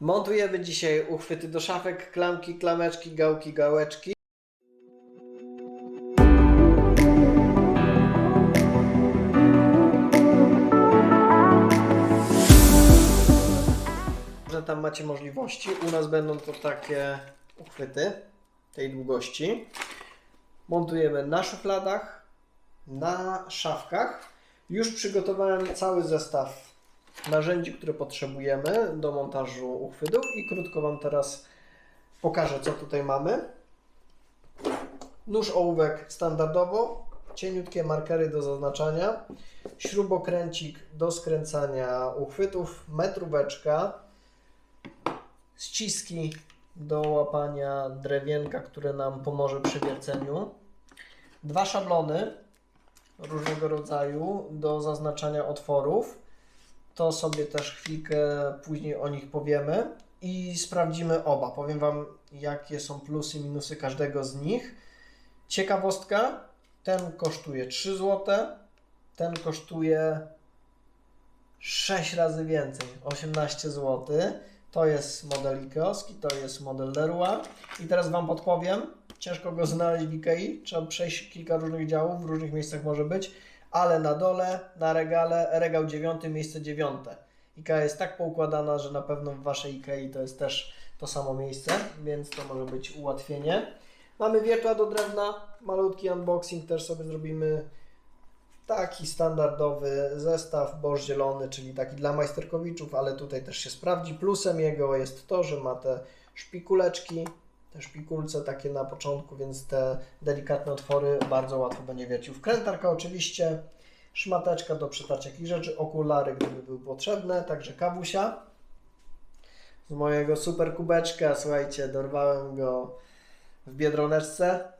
Montujemy dzisiaj uchwyty do szafek, klamki, klameczki, gałki, gałeczki. Że tam macie możliwości. U nas będą to takie uchwyty tej długości. Montujemy na szufladach, na szafkach. Już przygotowałem cały zestaw narzędzi, które potrzebujemy do montażu uchwytów i krótko Wam teraz pokażę, co tutaj mamy. Nóż ołówek standardowo, cieniutkie markery do zaznaczania, śrubokręcik do skręcania uchwytów, metróweczka, ściski do łapania drewienka, które nam pomoże przy wierceniu, dwa szablony różnego rodzaju do zaznaczania otworów. To sobie też chwilkę później o nich powiemy i sprawdzimy oba. Powiem Wam, jakie są plusy i minusy każdego z nich. Ciekawostka, ten kosztuje 3 zł, ten kosztuje 6 razy więcej, 18 zł. To jest model Ikeowski, to jest model Leroy. I teraz Wam podpowiem, ciężko go znaleźć w Ikei, trzeba przejść kilka różnych działów, w różnych miejscach może być, ale na dole, na regale, regał 9, miejsce 9. Ikea jest tak poukładana, że na pewno w Waszej Ikei to jest też to samo miejsce, więc to może być ułatwienie. Mamy wiertła do drewna, malutki unboxing też sobie zrobimy. Taki standardowy zestaw Bosch zielony, czyli taki dla majsterkowiczów, ale tutaj też się sprawdzi. Plusem jego jest to, że ma te szpikuleczki, te szpikulce takie na początku, więc te delikatne otwory bardzo łatwo będzie wiercił. Wkrętarka oczywiście, szmateczka do przetarcia jakichś rzeczy, okulary gdyby były potrzebne, także kawusia z mojego super kubeczka, słuchajcie, dorwałem go w Biedroneczce.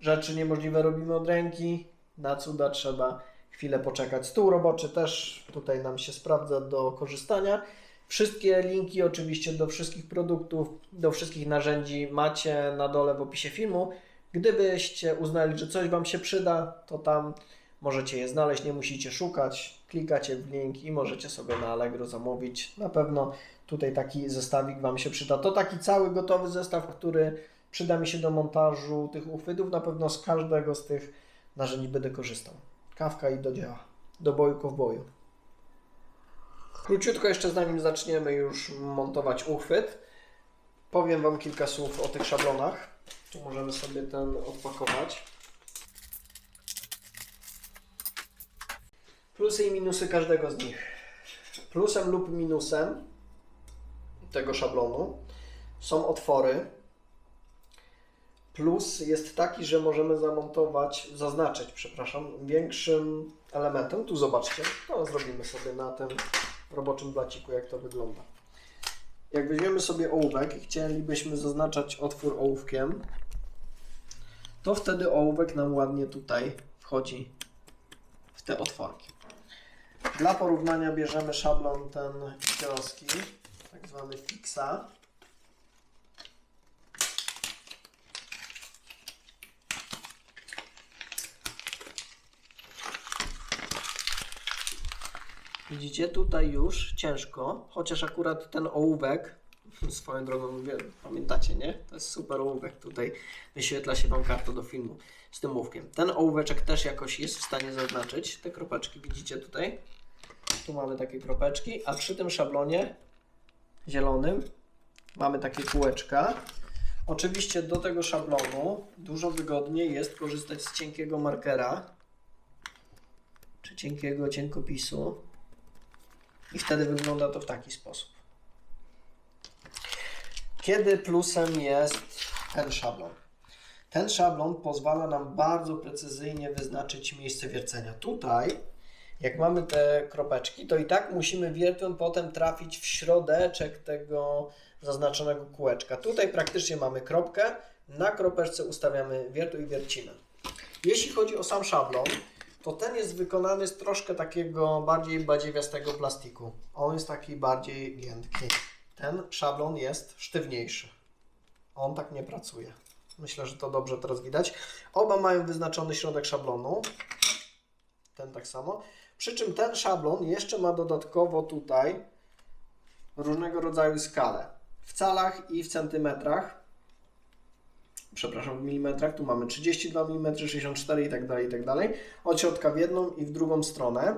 Rzeczy niemożliwe robimy od ręki, na cuda trzeba chwilę poczekać. Stół roboczy też tutaj nam się sprawdza do korzystania. Wszystkie linki oczywiście do wszystkich produktów, do wszystkich narzędzi macie na dole w opisie filmu. Gdybyście uznali, że coś Wam się przyda, to tam możecie je znaleźć, nie musicie szukać. Klikacie w link i możecie sobie na Allegro zamówić. Na pewno tutaj taki zestawik Wam się przyda. To taki cały gotowy zestaw, który przyda mi się do montażu tych uchwytów. Na pewno z każdego z tych narzędzi będę korzystał. Kawka i do dzieła. Do boju w boju. Króciutko jeszcze zanim zaczniemy już montować uchwyt, powiem Wam kilka słów o tych szablonach. Tu możemy sobie ten odpakować. Plusy i minusy każdego z nich. Plusem lub minusem tego szablonu są otwory. Plus jest taki, że możemy zamontować, zaznaczyć, przepraszam, większym elementem. Tu zobaczcie, to zrobimy sobie na tym roboczym blaciku, jak to wygląda. Jak weźmiemy sobie ołówek i chcielibyśmy zaznaczać otwór ołówkiem, to wtedy ołówek nam ładnie tutaj wchodzi w te otworki. Dla porównania bierzemy szablon ten ikeowski, tak zwany fixa. Widzicie, tutaj już ciężko, chociaż akurat ten ołówek, swoją drogą pamiętacie, nie? To jest super ołówek, tutaj wyświetla się Wam karta do filmu z tym ołówkiem. Ten ołóweczek też jakoś jest w stanie zaznaczyć, te kropeczki widzicie tutaj? Tu mamy takie kropeczki, a przy tym szablonie zielonym mamy takie kółeczka. Oczywiście do tego szablonu dużo wygodniej jest korzystać z cienkiego markera, czy cienkiego cienkopisu. I wtedy wygląda to w taki sposób. Kiedy plusem jest ten szablon? Ten szablon pozwala nam bardzo precyzyjnie wyznaczyć miejsce wiercenia. Tutaj, jak mamy te kropeczki, to i tak musimy wiertłem potem trafić w środeczek tego zaznaczonego kółeczka. Tutaj praktycznie mamy kropkę, na kropeczce ustawiamy wiertło i wiercimy. Jeśli chodzi o sam szablon, to ten jest wykonany z troszkę takiego bardziej badziewiastego plastiku. On jest taki bardziej giętki. Ten szablon jest sztywniejszy. On tak nie pracuje. Myślę, że to dobrze teraz widać. Oba mają wyznaczony środek szablonu. Ten tak samo. Przy czym ten szablon jeszcze ma dodatkowo tutaj różnego rodzaju skale w calach i w centymetrach. Przepraszam, w milimetrach. Tu mamy 32 mm, 64 i tak dalej, i tak dalej. Od środka w jedną i w drugą stronę.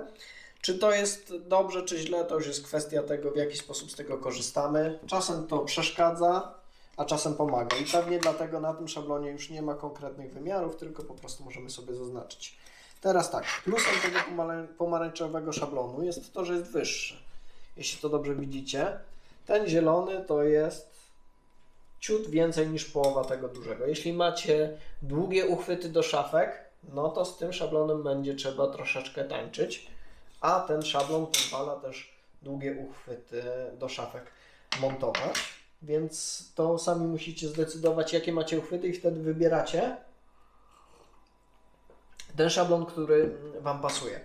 Czy to jest dobrze, czy źle, to już jest kwestia tego, w jaki sposób z tego korzystamy. Czasem to przeszkadza, a czasem pomaga. I pewnie dlatego na tym szablonie już nie ma konkretnych wymiarów, tylko po prostu możemy sobie zaznaczyć. Teraz tak, plusem tego pomarań- pomarańczowego szablonu jest to, że jest wyższy. Jeśli to dobrze widzicie, ten zielony to jest ciut więcej niż połowa tego dużego. Jeśli macie długie uchwyty do szafek, no to z tym szablonem będzie trzeba troszeczkę tańczyć, a ten szablon pozwala też długie uchwyty do szafek montować, więc to sami musicie zdecydować, jakie macie uchwyty i wtedy wybieracie ten szablon, który Wam pasuje.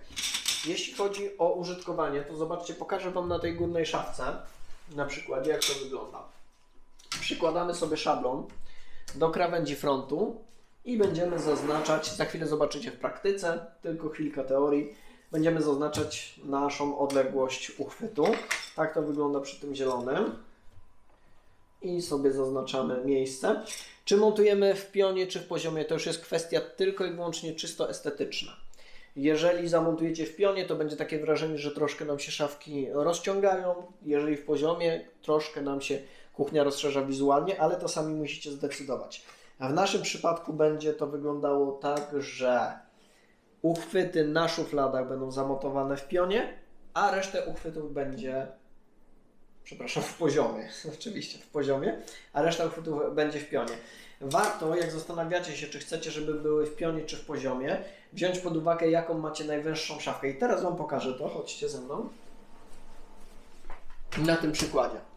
Jeśli chodzi o użytkowanie, to zobaczcie, pokażę Wam na tej górnej szafce na przykładzie, jak to wygląda. Przykładamy sobie szablon do krawędzi frontu i będziemy zaznaczać, za chwilę zobaczycie w praktyce, tylko chwilka teorii, będziemy zaznaczać naszą odległość uchwytu. Tak to wygląda przy tym zielonym. I sobie zaznaczamy miejsce. Czy montujemy w pionie, czy w poziomie, to już jest kwestia tylko i wyłącznie czysto estetyczna. Jeżeli zamontujecie w pionie, to będzie takie wrażenie, że troszkę nam się szafki rozciągają. Jeżeli w poziomie, troszkę nam się kuchnia rozszerza wizualnie, ale to sami musicie zdecydować. A w naszym przypadku będzie to wyglądało tak, że uchwyty na szufladach będą zamontowane w pionie, a resztę uchwytów będzie, przepraszam, w poziomie, oczywiście w poziomie, a reszta uchwytów będzie w pionie. Warto, jak zastanawiacie się, czy chcecie, żeby były w pionie, czy w poziomie, wziąć pod uwagę, jaką macie najwęższą szafkę. I teraz Wam pokażę to, chodźcie ze mną. Na tym przykładzie.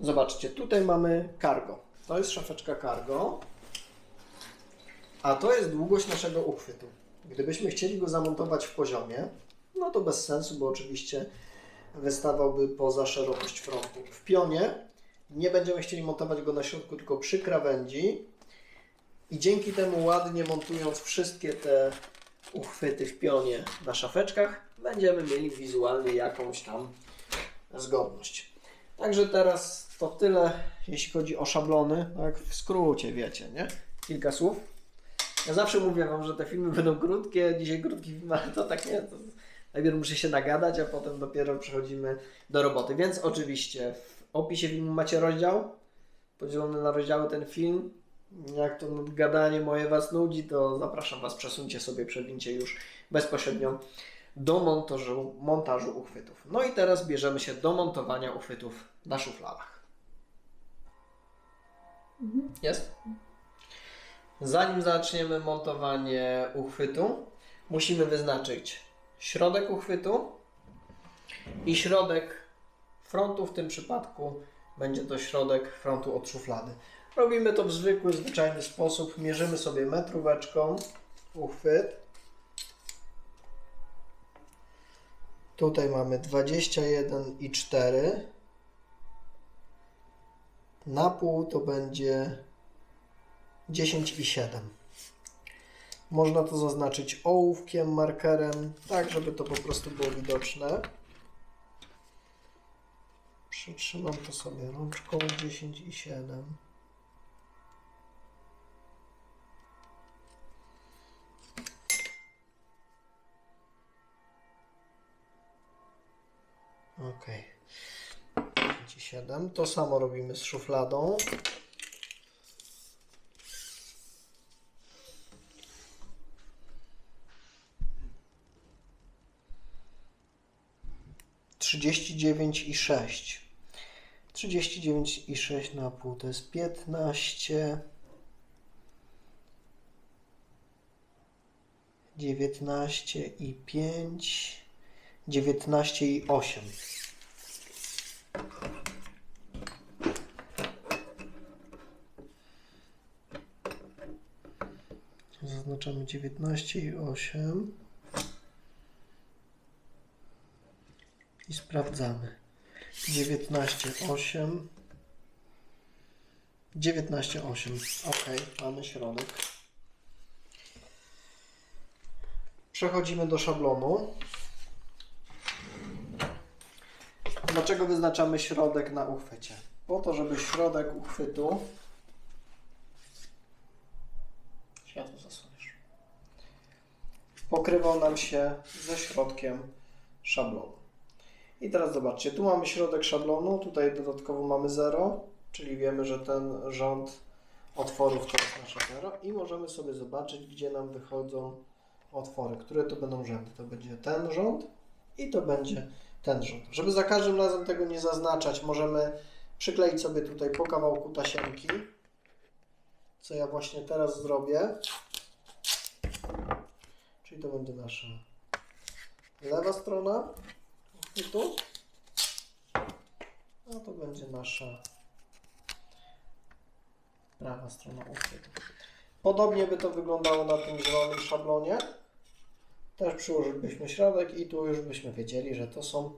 Zobaczcie, tutaj mamy cargo. To jest szafeczka cargo, a to jest długość naszego uchwytu. Gdybyśmy chcieli go zamontować w poziomie, no to bez sensu, bo oczywiście wystawałby poza szerokość frontu. W pionie nie będziemy chcieli montować go na środku, tylko przy krawędzi i dzięki temu ładnie montując wszystkie te uchwyty w pionie na szafeczkach, będziemy mieli wizualnie jakąś tam zgodność. Także teraz to tyle, jeśli chodzi o szablony, tak w skrócie wiecie, nie? Kilka słów. Ja zawsze mówię Wam, że te filmy będą krótkie, dzisiaj krótki film, ale to tak nie. To najpierw muszę się nagadać, a potem dopiero przechodzimy do roboty. Więc oczywiście w opisie filmu macie rozdział, podzielony na rozdziały ten film. Jak to gadanie moje Was nudzi, to zapraszam Was, przesuńcie sobie, przewincie już bezpośrednio do montażu, montażu uchwytów. No i teraz bierzemy się do montowania uchwytów na szufladach. Jest? Zanim zaczniemy montowanie uchwytu, musimy wyznaczyć środek uchwytu i środek frontu. W tym przypadku będzie to środek frontu od szuflady. Robimy to w zwykły, zwyczajny sposób. Mierzymy sobie metróweczką uchwyt. Tutaj mamy 21,4. Na pół to będzie 10,7. Można to zaznaczyć ołówkiem, markerem, tak żeby to po prostu było widoczne. Przytrzymam to sobie rączką 10,7. Ok. 10,7. To samo robimy z szufladą. Trzydzieści dziewięć i sześć. Trzydzieści dziewięć i sześć na pół to jest piętnaście. Dziewiętnaście i pięć. Dziewiętnaście i osiem. Zaznaczamy 19 i 8. I sprawdzamy. 19, 8. 19, 8. Ok, mamy środek. Przechodzimy do szablonu. Dlaczego wyznaczamy środek na uchwycie? Po to, żeby środek uchwytu. Światło zasłoniesz. Pokrywał nam się ze środkiem szablonu. I teraz zobaczcie, tu mamy środek szablonu, tutaj dodatkowo mamy 0, czyli wiemy, że ten rząd otworów to jest nasze 0 i możemy sobie zobaczyć, gdzie nam wychodzą otwory, które to będą rzędy. To będzie ten rząd i to będzie ten rząd. Żeby za każdym razem tego nie zaznaczać, możemy przykleić sobie tutaj po kawałku tasiemki, co ja właśnie teraz zrobię. Czyli to będzie nasza lewa strona uchwytu, a to będzie nasza prawa strona uchwytu. Podobnie by to wyglądało na tym zielonym szablonie. Też przyłożylibyśmy środek i tu już byśmy wiedzieli, że to są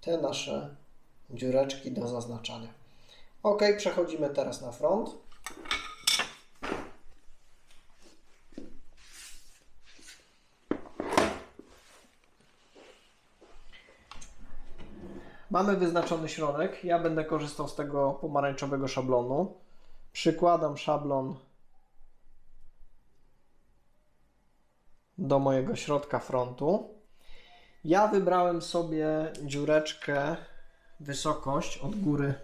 te nasze dziureczki do zaznaczania. Ok, przechodzimy teraz na front. Mamy wyznaczony środek. Ja będę korzystał z tego pomarańczowego szablonu. Przykładam szablon do mojego środka frontu. Ja wybrałem sobie dziureczkę, wysokość od góry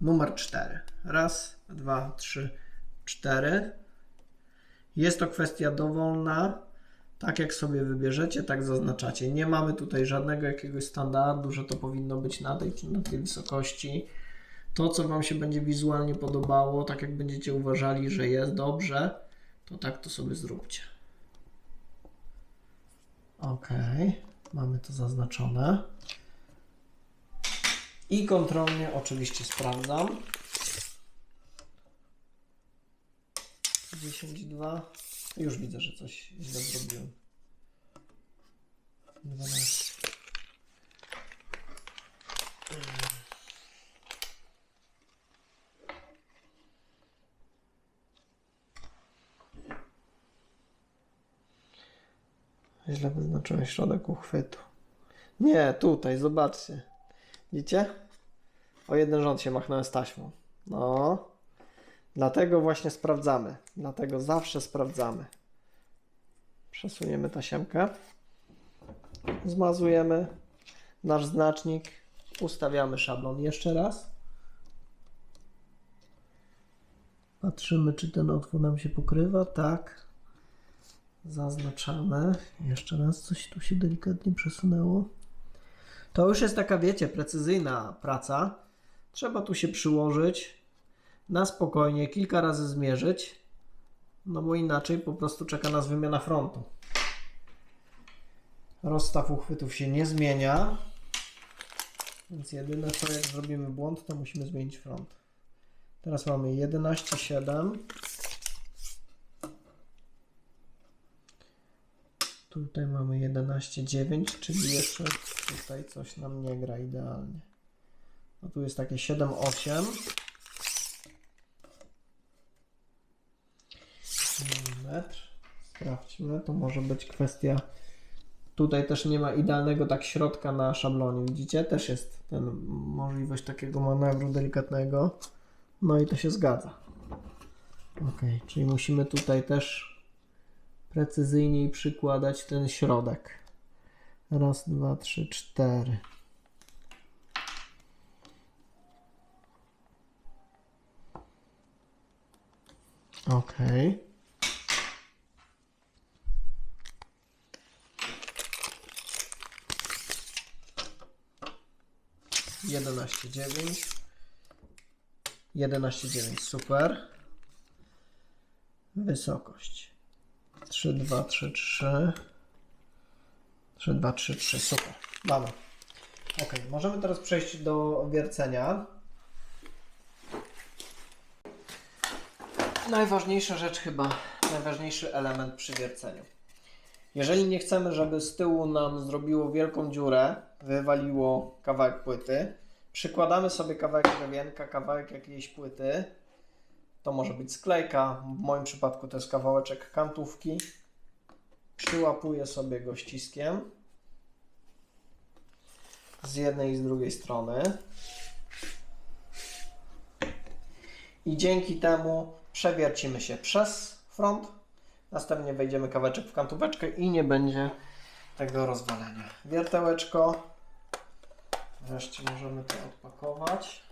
numer 4. Raz, dwa, trzy, cztery. Jest to kwestia dowolna. Tak jak sobie wybierzecie, tak zaznaczacie. Nie mamy tutaj żadnego jakiegoś standardu, że to powinno być na tej czy na tej wysokości. To, co Wam się będzie wizualnie podobało, tak jak będziecie uważali, że jest dobrze, to tak to sobie zróbcie. Ok, mamy to zaznaczone. I kontrolnie oczywiście sprawdzam. 10,2. Już widzę, że coś źle zrobiłem. 12. Źle wyznaczyłem środek uchwytu. Nie, tutaj, zobaczcie. Widzicie? O jeden rząd się machnąłem z taśmą. No. Dlatego właśnie sprawdzamy. Dlatego zawsze sprawdzamy. Przesuniemy tasiemkę. Zmazujemy nasz znacznik. Ustawiamy szablon jeszcze raz. Patrzymy, czy ten otwór nam się pokrywa. Tak. Zaznaczamy. Jeszcze raz coś tu się delikatnie przesunęło. To już jest taka, wiecie, precyzyjna praca. Trzeba tu się przyłożyć na spokojnie, kilka razy zmierzyć, no bo inaczej po prostu czeka nas wymiana frontu. Rozstaw uchwytów się nie zmienia, więc jedyne co jak zrobimy błąd, to musimy zmienić front. Teraz mamy 11,7. Tutaj mamy 11,9, czyli jeszcze tutaj coś nam nie gra idealnie. No tu jest takie 7,8. metr. Sprawdźmy, to może być kwestia. Tutaj też nie ma idealnego tak środka na szablonie, widzicie? Też jest ten możliwość takiego manewru delikatnego. No i to się zgadza. Ok, czyli musimy tutaj też precyzyjniej przykładać ten środek. Raz, dwa, trzy, cztery. Okej. Okay. 11, 9. 11, 9, super. Wysokość. 3, 2, 3, 3. 3, 2, 3, 3, super. Mamy. Ok, możemy teraz przejść do wiercenia. Najważniejsza rzecz chyba, najważniejszy element przy wierceniu. Jeżeli nie chcemy, żeby z tyłu nam zrobiło wielką dziurę, wywaliło kawałek płyty, przykładamy sobie kawałek drewienka, kawałek jakiejś płyty, to może być sklejka, w moim przypadku to jest kawałeczek kantówki. Przyłapuję sobie go ściskiem. z jednej i z drugiej strony. I dzięki temu przewiercimy się przez front. Następnie wejdziemy kawałeczek w kantóweczkę i nie będzie tego rozwalenia. Wiertełeczko. Wreszcie możemy to odpakować.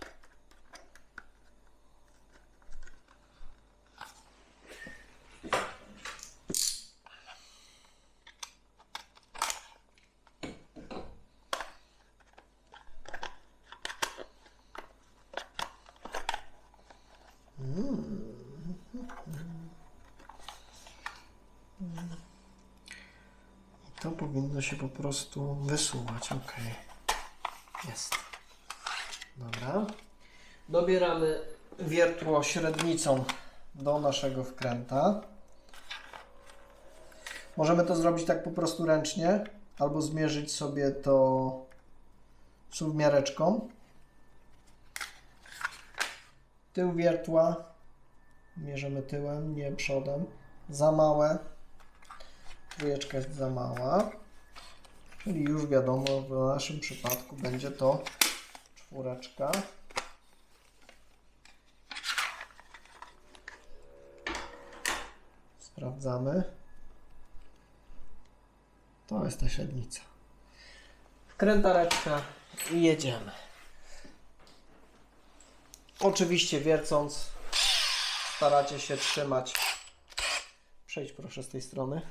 Powinno się po prostu wysuwać. Ok. Jest. Dobra. Dobieramy wiertło średnicą do naszego wkręta. Możemy to zrobić tak po prostu ręcznie, albo zmierzyć sobie to suwmiareczką. Tył wiertła mierzymy tyłem, nie przodem. Za małe. Trójeczka jest za mała. Czyli już wiadomo, w naszym przypadku będzie to czwóreczka. Sprawdzamy. To jest ta średnica. Wkrętareczka i jedziemy. Oczywiście wiercąc staracie się trzymać. Przejdź proszę z tej strony.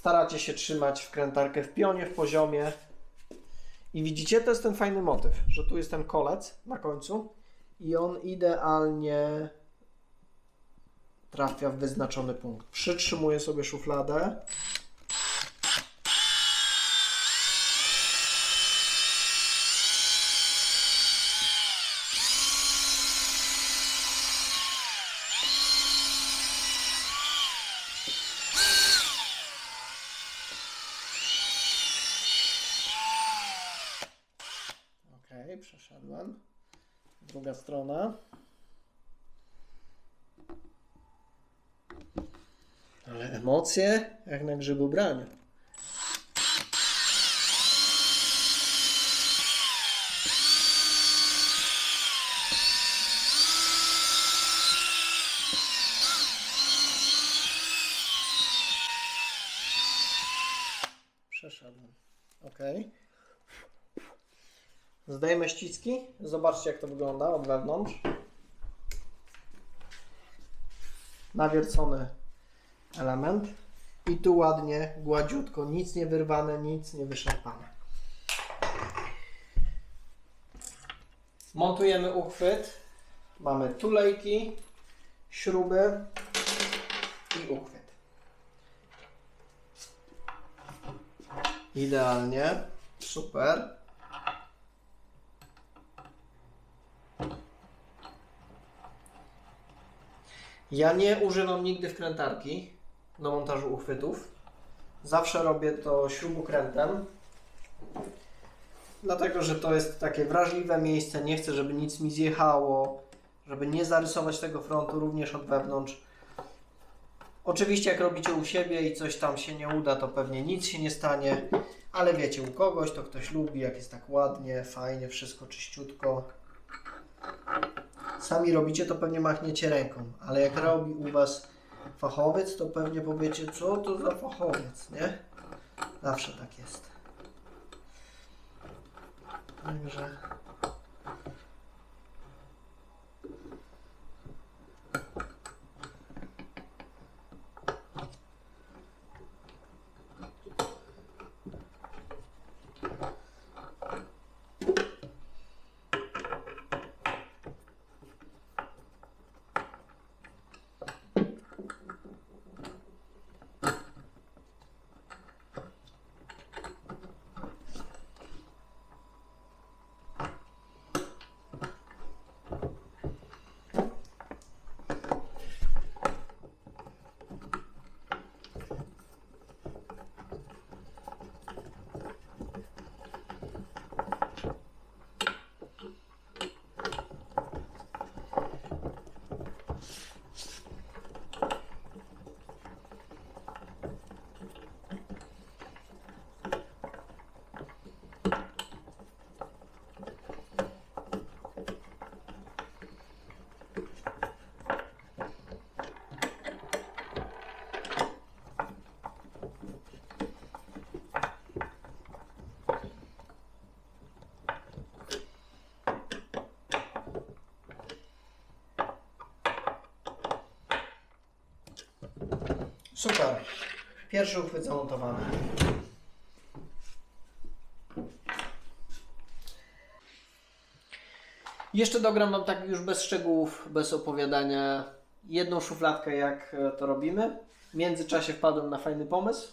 Staracie się trzymać wkrętarkę w pionie, w poziomie. I widzicie, to jest ten fajny motyw, że tu jest ten kolec na końcu i on idealnie trafia w wyznaczony punkt. Przytrzymuję sobie szufladę. Ok, przeszedłem. Druga strona. Ale emocje jak na grzybobraniu. Przeszedłem. Ok. Zdejmę ściski. Zobaczcie, jak to wygląda od wewnątrz. Nawiercony element. I tu ładnie, gładziutko, nic nie wyrwane, nic nie wyszarpane. Montujemy uchwyt. Mamy tulejki, śruby i uchwyt. Idealnie. Super. Ja nie używam nigdy wkrętarki do montażu uchwytów. Zawsze robię to śrubokrętem. Dlatego, że to jest takie wrażliwe miejsce. Nie chcę, żeby nic mi zjechało, żeby nie zarysować tego frontu również od wewnątrz. Oczywiście, jak robicie u siebie i coś tam się nie uda, to pewnie nic się nie stanie, ale wiecie, u kogoś to ktoś lubi, jak jest tak ładnie, fajnie, wszystko czyściutko. Sami robicie, to pewnie machniecie ręką, ale jak robi u Was fachowiec, to pewnie powiecie, co to za fachowiec, nie? Zawsze tak jest. Także. Super. Pierwszy uchwyt zamontowany. Jeszcze dogram Wam tak już bez szczegółów, bez opowiadania, jedną szufladkę, jak e, to robimy. W międzyczasie wpadłem na fajny pomysł.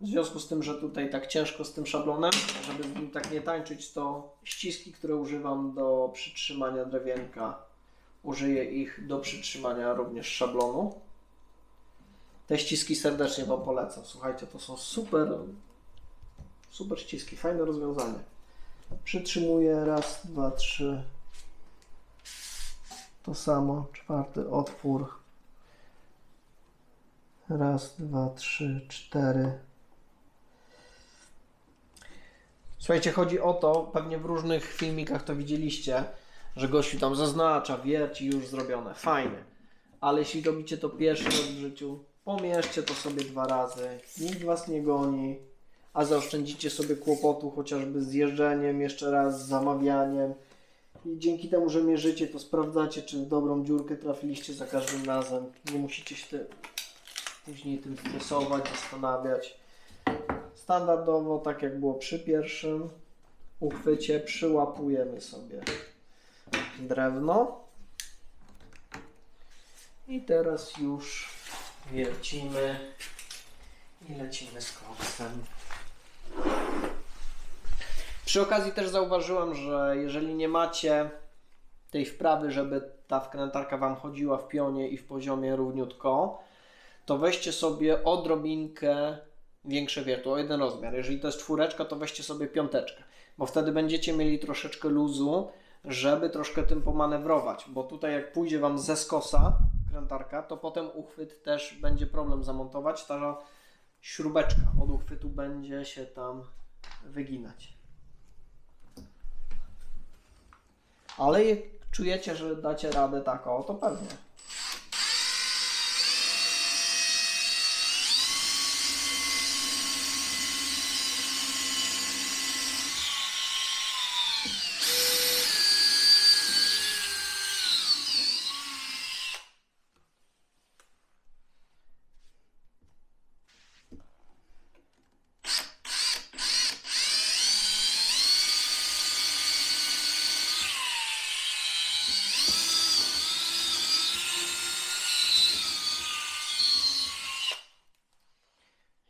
W związku z tym, że tutaj tak ciężko z tym szablonem, żeby z nim tak nie tańczyć, to ściski, które używam do przytrzymania drewienka, użyję ich do przytrzymania również szablonu. Te ściski serdecznie Wam polecam. Słuchajcie, to są super, super ściski, fajne rozwiązanie. Przytrzymuję raz, dwa, trzy. To samo, czwarty otwór. Raz, dwa, trzy, cztery. Słuchajcie, chodzi o to, pewnie w różnych filmikach to widzieliście, że gościu tam zaznacza, wierci, już zrobione. Fajnie. Ale jeśli robicie to pierwszy raz w życiu, pomierzcie to sobie dwa razy. Nikt was nie goni, a zaoszczędzicie sobie kłopotu chociażby z jeżdżeniem, jeszcze raz z zamawianiem. I dzięki temu, że mierzycie, to sprawdzacie, czy w dobrą dziurkę trafiliście za każdym razem. Nie musicie się ty- później tym stresować, zastanawiać. Standardowo, tak jak było przy pierwszym uchwycie, przyłapujemy sobie drewno. I teraz już wiercimy i lecimy z koksem. Przy okazji też zauważyłem, że jeżeli nie macie tej wprawy, żeby ta wkrętarka Wam chodziła w pionie i w poziomie równiutko, to weźcie sobie odrobinkę większe wiertło, o jeden rozmiar. Jeżeli to jest czwóreczka, to weźcie sobie piąteczkę, bo wtedy będziecie mieli troszeczkę luzu, żeby troszkę tym pomanewrować, bo tutaj jak pójdzie Wam ze skosa krętarka, to potem uchwyt też będzie problem zamontować. Ta śrubeczka od uchwytu będzie się tam wyginać. Ale czujecie, że dacie radę tak, o, to pewnie.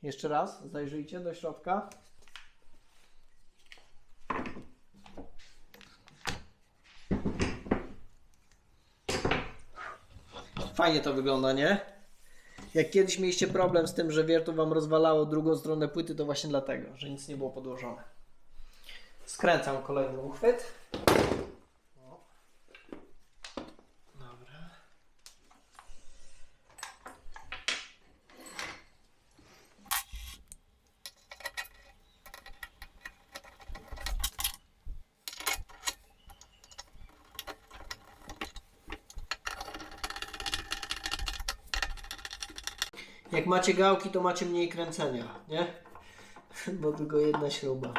Jeszcze raz, zajrzyjcie do środka. Fajnie to wygląda, nie? Jak kiedyś mieliście problem z tym, że wiertu wam rozwalało drugą stronę płyty, to właśnie dlatego, że nic nie było podłożone. Skręcam kolejny uchwyt. Jak macie gałki, to macie mniej kręcenia, nie? Bo tylko jedna śruba.